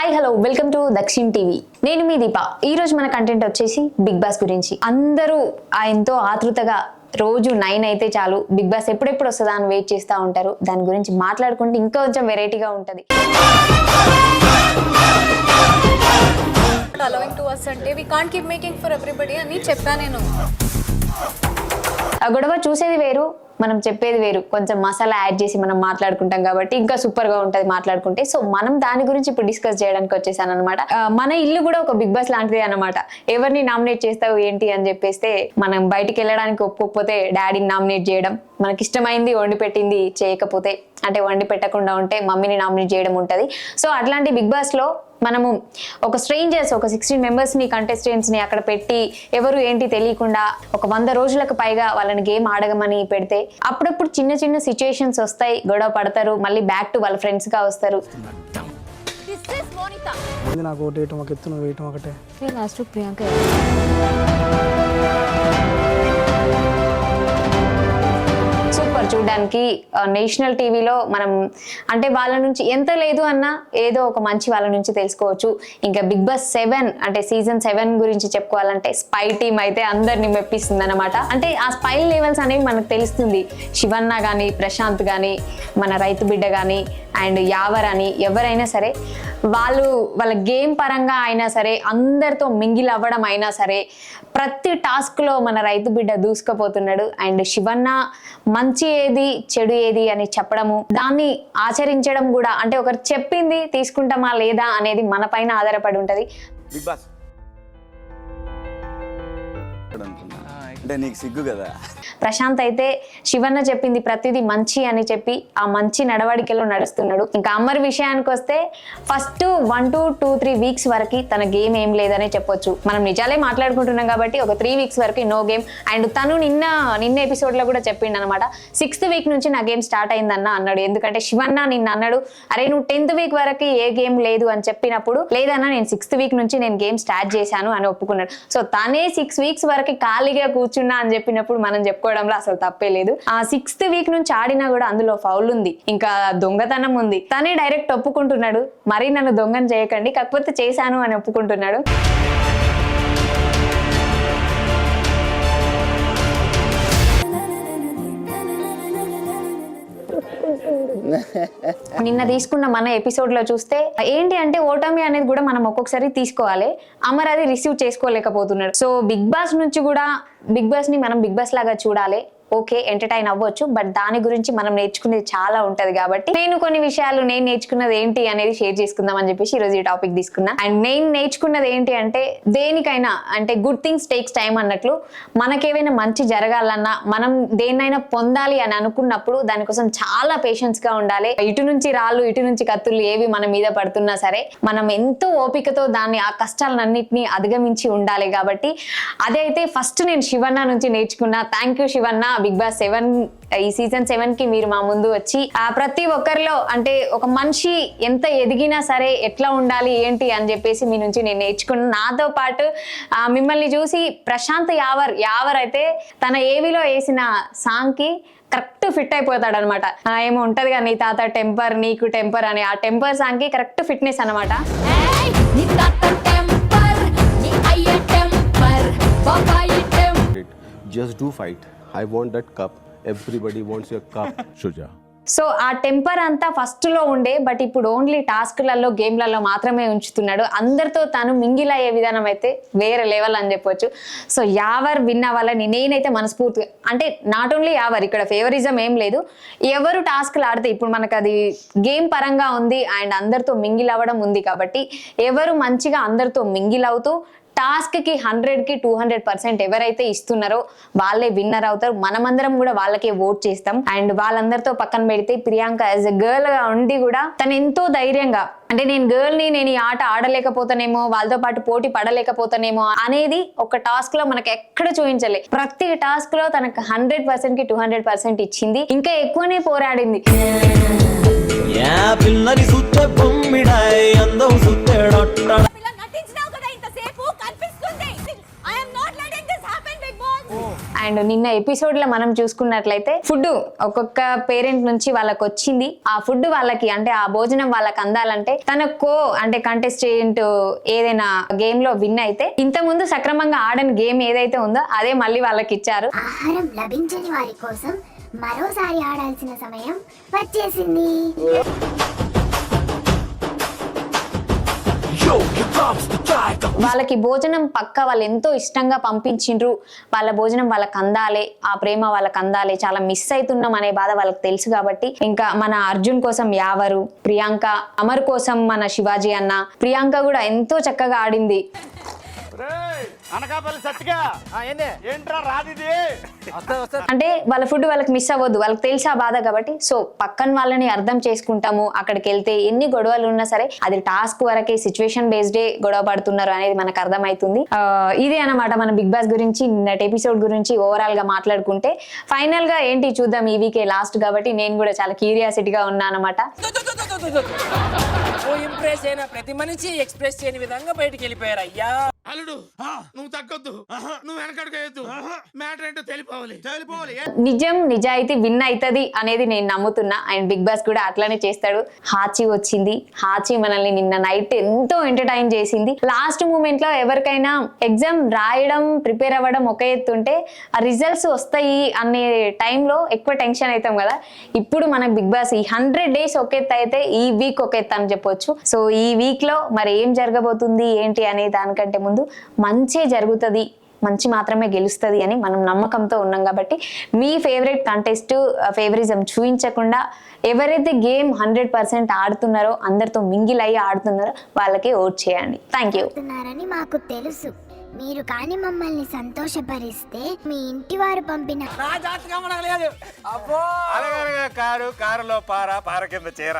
Hi hello welcome to Dakshin TV నేను మీ దీప. ఈ రోజు మన కంటెంట్ వచ్చేసి బిగ్ బాస్ గురించి. అందరూ ఆ ఎంతో ఆతృతగా రోజు నైన్ అయితే చాలు. బిగ్ బాస్ ఎప్పుడెప్పుడు వస్తుందా అని వెయిట్ చేస్తూ ఉంటారు. దాని గురించి మాట్లాడుకుంటే ఇంకా కొంచెం వెరైటీగా ఉంటుంది. అలవింగ్ టు అస్ అంటే we can't keep making for everybody అని చెప్పా నేను. ఆ గొడవ చూసేది వేరు మనం చెప్పేది వేరు. కొంచెం మసాలా యాడ్ చేసి మనం మాట్లాడుకుంటాం కాబట్టి ఇంకా సూపర్గా ఉంటుంది మాట్లాడుకుంటే. సో మనం దాని గురించి ఇప్పుడు డిస్కస్ చేయడానికి వచ్చేసాను అనమాట మన ఇల్లు కూడా ఒక బిగ్ బాస్ లాంటిదే అనమాట ఎవరిని నామినేట్ చేస్తావు ఏంటి అని చెప్పేస్తే మనం బయటికి వెళ్ళడానికి ఒప్పుకోకపోతే డాడీని నామినేట్ చేయడం మనకి ఇష్టమైంది వండి పెట్టింది చేయకపోతే అంటే వండి పెట్టకుండా ఉంటే మమ్మీని నామినేట్ చేయడం ఉంటది. సో అట్లాంటి బిగ్ బాస్లో మనము ఒక స్ట్రేంజర్స్ ఒక సిక్స్టీన్ మెంబర్స్ని కంటెస్టెంట్స్ని అక్కడ పెట్టి ఎవరు ఏంటి తెలియకుండా ఒక వంద రోజులకు పైగా వాళ్ళని గేమ్ ఆడగమని పెడితే అప్పుడప్పుడు చిన్న చిన్న సిచ్యుయేషన్స్ వస్తాయి. గొడవ పడతారు. మళ్ళీ బ్యాక్ టు వాళ్ళ ఫ్రెండ్స్గా వస్తారు. దిస్ ఇస్ మోనిత ఇది నాకు ఒకటి వేయటం ఒక ఎత్తు నువ్వు వేయటం ఒకటే? లాస్ట్ ప్రియాంక చూడడానికి నేషనల్ టీవీలో మనం అంటే వాళ్ళ నుంచి ఎంత లేదు అన్నా ఏదో ఒక మంచి వాళ్ళ నుంచి తెలుసుకోవచ్చు. ఇంకా బిగ్ బాస్ సెవెన్ అంటే సీజన్ సెవెన్ గురించి చెప్పుకోవాలంటే స్పై టీమ్ అయితే అందరిని మెప్పిస్తుంది అనమాట అంటే ఆ స్పై లెవెల్స్ అనేవి మనకు తెలుస్తుంది. శివన్న కానీ ప్రశాంత్ కానీ మన రైతు బిడ్డ కానీ అండ్ యావర్ అని ఎవరైనా సరే వాళ్ళు వాళ్ళ గేమ్ పరంగా అయినా సరే అందరితో మింగిల్ అవ్వడం అయినా సరే ప్రతి టాస్క్లో మన రైతు బిడ్డ దూసుకుపోతున్నాడు. అండ్ శివన్న మంచి ఏది చెడు ఏది అని చెప్పడము దాన్ని ఆచరించడం కూడా అంటే ఒకరు చెప్పింది తీసుకుంటామా లేదా అనేది మన పైన ఆధారపడి ఉంటది. Bigg Boss. అంటే నీకు సిగ్గు కదా? ప్రశాంత్ అయితే శివన్న చెప్పింది ప్రతిదీ మంచి అని చెప్పి ఆ మంచి నడవడికలో నడుస్తున్నాడు. ఇంకా అమ్మరి విషయానికి వస్తే first one to two three weeks వరకు తన గేమ్ ఏం లేదనే చెప్పొచ్చు. మనం నిజాలే మాట్లాడుకుంటున్నాం కాబట్టి ఒక త్రీ వీక్స్ వరకు నో గేమ్. అండ్ తను నిన్న నిన్న ఎపిసోడ్లో కూడా చెప్పిండు అనమాట సిక్స్త్ వీక్ నుంచి నా గేమ్ స్టార్ట్ అయిందన్న అన్నాడు. ఎందుకంటే శివన్న నిన్న అన్నాడు అరే నువ్వు టెన్త్ వీక్ వరకు ఏ గేమ్ లేదు అని చెప్పినప్పుడు లేదన్నా నేను సిక్స్త్ వీక్ నుంచి నేను గేమ్ స్టార్ట్ చేశాను అని ఒప్పుకున్నాడు. సో తనే సిక్స్ వీక్స్ వరకు ఖాళీగా కూర్చున్నా అని చెప్పినప్పుడు మనం చెప్పుకోవడంలో అసలు తప్పే లేదు. ఆ సిక్స్త్ వీక్ నుంచి ఆడినా కూడా అందులో ఫౌల్ ఉంది. ఇంకా దొంగతనం ఉంది. తనే డైరెక్ట్ ఒప్పుకుంటున్నాడు. మరి నన్ను దొంగని చేయకండి. కాకపోతే చేశాను అని ఒప్పుకుంటున్నాడు. నిన్న తీసుకున్న మన ఎపిసోడ్లో చూస్తే ఏంటి అంటే ఓటమి అనేది కూడా మనం ఒక్కొక్కసారి తీసుకోవాలి. అమర్ అది రిసీవ్ చేసుకోలేకపోతున్నాడు. సో బిగ్ బాస్ నుంచి కూడా బిగ్ బాస్ని మనం బిగ్ బాస్ లాగా చూడాలి. ఓకే ఎంటర్టైన్ అవ్వచ్చు బట్ దాని గురించి మనం నేర్చుకునేది చాలా ఉంటది కాబట్టి నేను కొన్ని విషయాలు నేను నేర్చుకున్నది ఏంటి అనేది షేర్ చేసుకుందాం అని చెప్పేసి ఈరోజు ఈ టాపిక్ తీసుకున్నా. అండ్ నేను నేర్చుకున్నది ఏంటి అంటే దేనికైనా అంటే గుడ్ థింగ్స్ టేక్స్ టైం అన్నట్లు మనకేమైనా మంచి జరగాలన్నా మనం దేన్నైనా పొందాలి అని అనుకున్నప్పుడు దానికోసం చాలా పేషెన్స్గా ఉండాలి. ఇటు నుంచి రాళ్ళు ఇటు నుంచి కత్తులు ఏవి మన మీద పడుతున్నా సరే మనం ఎంతో ఓపికతో దాన్ని ఆ కష్టాలన్నింటినీ అధిగమించి ఉండాలి కాబట్టి అదైతే ఫస్ట్ నేను శివన్న నుంచి నేర్చుకున్నా. Thank you Shivanna. Bigg Boss seven ఈ సీజన్ సెవెన్కి మీరు మా ముందు వచ్చి ఆ ప్రతి ఒక్కరిలో అంటే ఒక మనిషి ఎంత ఎదిగినా సరే ఎట్లా ఉండాలి ఏంటి అని చెప్పేసి మీ నుంచి నేను నేర్చుకున్నా. నాతో పాటు మిమ్మల్ని చూసి ప్రశాంత్ యావర్ యావర్ అయితే తన ఏవిలో వేసిన సాంగ్కి కరెక్ట్ ఫిట్ అయిపోతాడు అనమాట ఏమో ఉంటది కదా నీ తాత టెంపర్ నీకు టెంపర్ అని. ఆ టెంపర్ సాంగ్కి కరెక్ట్ ఫిట్నెస్ అనమాట. ఏయ్ నీ తాత I want that cup. Everybody wants your cup. Shuja. So ఆ టెంపర్ అంతా ఫస్ట్లో ఉండే బట్ ఇప్పుడు ఓన్లీ టాస్క్లలో గేమ్లలో మాత్రమే ఉంచుతున్నాడు అందరితో తను మింగిల్ అయ్యే విధానం అయితే వేరే లెవెల్ అని చెప్పొచ్చు సో యావర్ విన్ అవ్వాలని నేనైతే మనస్ఫూర్తిగా అంటే నాట్ ఓన్లీ యావర్ ఇక్కడ ఫేవరిజం ఏం లేదు ఎవరు టాస్క్లు ఆడితే ఇప్పుడు మనకు అది గేమ్ పరంగా ఉంది అండ్ అందరితో మింగిల్ అవ్వడం ఉంది కాబట్టి ఎవరు మంచిగా అందరితో మింగిల్ అవుతూ టాస్క్కి హండ్రెడ్కి టూ హండ్రెడ్ పర్సెంట్ ఎవరైతే ఇస్తున్నారో వాళ్ళే విన్నర్ అవుతారు. మనమందరం కూడా వాళ్ళకే ఓట్ చేస్తాం. అండ్ వాళ్ళందరితో పక్కన పెడితే ప్రియాంక యాజ్ ఎ గర్ల్గా ఉండి కూడా తను ఎంతో ధైర్యంగా అంటే నేను గర్ల్ని నేను ఈ ఆట ఆడలేకపోతానేమో వాళ్ళతో పాటు పోటీ పడలేకపోతానేమో అనేది ఒక టాస్క్లో మనకు ఎక్కడ చూపించలే. ప్రతి టాస్క్లో తనకు హండ్రెడ్ పర్సెంట్కి టూ హండ్రెడ్ పర్సెంట్ ఇచ్చింది. ఇంకా ఎక్కువనే పోరాడింది. పిల్లని అందం అండ్ నిన్న ఎపిసోడ్లో మనం చూసుకున్నట్లయితే ఫుడ్ ఒక్కొక్క పేరెంట్ నుంచి వాళ్ళకి వచ్చింది. ఆ ఫుడ్ వాళ్ళకి అంటే ఆ భోజనం వాళ్ళకి అందాలంటే తన కో అంటే కంటెస్టెంట్ ఏదైనా గేమ్లో విన్ అయితే ఇంత ముందు సక్రమంగా ఆడని గేమ్ ఏదైతే ఉందో అదే మళ్ళీ వాళ్ళకి ఇచ్చారు. ఆహారం లభించని వారి కోసం మరోసారి ఆడాల్సిన సమయం వచ్చేసింది. వాళ్ళకి భోజనం పక్క వాళ్ళు ఎంతో ఇష్టంగా పంపించిండ్రు. వాళ్ళ భోజనం వాళ్ళకి అందాలి ఆ ప్రేమ వాళ్ళకి అందాలి చాలా మిస్ అవుతున్నాం అనే బాధ వాళ్ళకి తెలుసు కాబట్టి ఇంకా మన అర్జున్ కోసం యావరు ప్రియాంక అమర్ కోసం మన శివాజీ అన్న. ప్రియాంక కూడా ఎంతో చక్కగా ఆడింది. అనకాపల్లి సత్తిగా. ఏంట్రా రాదిది? అంటే వాళ్ళ ఫుడ్ వాళ్ళకి మిస్ అవ్వద్దు. వాళ్ళకి తెలిసి ఆ బాధ కాబట్టి? సో పక్కన వాళ్ళని అర్థం చేసుకుంటాము. అక్కడికి వెళ్తే ఎన్ని గొడవలు ఉన్నా సరే అది టాస్క్ వరకే సిచ్యువేషన్ బేస్డే గొడవ పడుతున్నారు అనేది మనకు అర్థమవుతుంది ఇదే అన్నమాట మన బిగ్ బాస్ గురించి నిన్నటి ఎపిసోడ్ గురించి ఓవరాల్గా మాట్లాడుకుంటే. ఫైనల్గా ఏంటి చూద్దాం ఈ వీకే లాస్ట్ కాబట్టి నేను కూడా చాలా క్యూరియాసిటీగా ఉన్నా అనమాట ఓ ఇంప్రెస్ అయిన ప్రతి మనిషి ఎక్స్ప్రెస్ చేయని విధంగా బయటికి వెళ్ళిపోయారు. అయ్యా! అల్లుడు నువ్వు తగ్గొద్దు. నువ్వు వెనకడుగు మ్యాటర్ ఏంటో తెలిపోవాలి. తెలిపోవాలి. నిజం నిజాయితీ విన్ అవుతుంది అనేది నేను నమ్ముతున్నా. అండ్ బిగ్ బాస్ కూడా అట్లానే చేస్తాడు. హాచి వచ్చింది. హాచి మనల్ని నిన్న నైట్ ఎంతో ఎంటర్టైన్ చేసింది. లాస్ట్ మూమెంట్లో ఎవరికైనా ఎగ్జామ్ రాయడం ప్రిపేర్ అవ్వడం ఒక ఎత్తు ఉంటే ఆ రిజల్ట్స్ వస్తాయి అనే టైంలో ఎక్కువ టెన్షన్ అవుతాం కదా. ఇప్పుడు మనకు బిగ్ బాస్ ఈ హండ్రెడ్ డేస్ ఒక ఎత్తు అయితే ఈ వీక్ ఒక ఎత్తు అని చెప్పొచ్చు. సో ఈ వీక్లో మరి ఏం జరగబోతుంది ఏంటి అనే దానికంటే ముందు మంచే జరుగుతుంది మంచి మాత్రమే గెలుస్తుంది అని మనం నమ్మకంతో ఉన్నాం కాబట్టి మీ ఫేవరెట్ కంటెస్ట్ ఫేవరిజం చూపించకుండా ఎవరైతే గేమ్ హండ్రెడ్ పర్సెంట్ ఆడుతున్నారో అందరితో మింగిల్ అయ్యి ఆడుతున్నారో వాళ్ళకే ఓట్ చేయండి. థ్యాంక్ యూ మాకు తెలుసు. మీరు కానీ మమ్మల్ని సంతోషపరిస్తే మీ ఇంటి వారు పంపిన కారు కారులో పార పార కింద చీర.